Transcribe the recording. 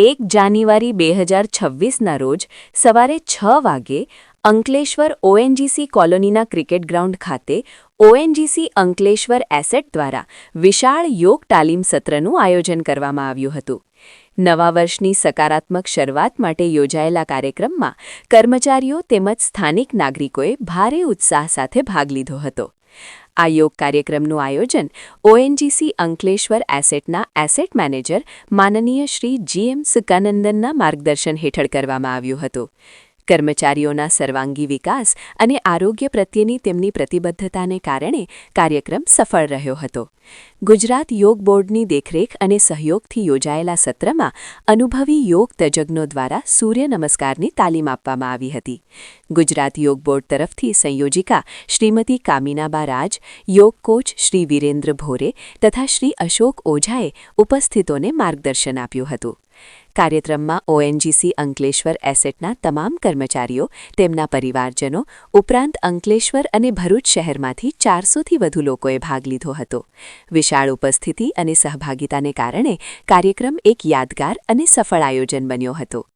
એક જાન્યુઆરી બે હજાર છવ્વીસના રોજ સવારે છ વાગે અંકલેશ્વર ઓએનજીસી કોલોનીના ક્રિકેટ ગ્રાઉન્ડ ખાતે ઓએનજીસી અંકલેશ્વર એસેટ દ્વારા વિશાળ યોગ તાલીમ સત્રનું આયોજન કરવામાં આવ્યું હતું. નવા વર્ષની સકારાત્મક શરૂઆત માટે યોજાયેલા કાર્યક્રમમાં કર્મચારીઓ તેમજ સ્થાનિક નાગરિકોએ ભારે ઉત્સાહ સાથે ભાગ લીધો હતો. આ યોગ કાર્યક્રમનું આયોજન ઓએનજીસી અંકલેશ્વર એસેટના એસેટ મેનેજર માનનીય શ્રી જીએમ સુકાનંદનના માર્ગદર્શન હેઠળ કરવામાં આવ્યું હતું. કર્મચારીઓના સર્વાંગી વિકાસ અને આરોગ્ય પ્રત્યેની તેમની પ્રતિબદ્ધતાને કારણે કાર્યક્રમ સફળ રહ્યો હતો. ગુજરાત યોગ બોર્ડની દેખરેખ અને સહયોગથી યોજાયેલા સત્રમાં અનુભવી યોગ તજજ્ઞો દ્વારા સૂર્ય નમસ્કારની તાલીમ આપવામાં આવી હતી. ગુજરાત યોગ બોર્ડ તરફથી સંયોજિકા શ્રીમતી કામિનાબા રાજ, યોગ કોચ શ્રી વિરેન્દ્ર ભોરે તથા શ્રી અશોક ઓઝાએ ઉપસ્થિતોને માર્ગદર્શન આપ્યું હતું. કાર્યક્રમમાં ઓએનજીસી અંકલેશ્વર એસેટના તમામ કર્મચારીઓ, તેમના પરિવારજનો, ઉપરાંત અંકલેશ્વર અને ભરૂચ શહેરમાંથી ચારસોથી વધુ લોકોએ ભાગ લીધો હતો. વિશાળ ઉપસ્થિતિ અને સહભાગિતાને કારણે કાર્યક્રમ એક યાદગાર અને સફળ આયોજન બન્યો હતો.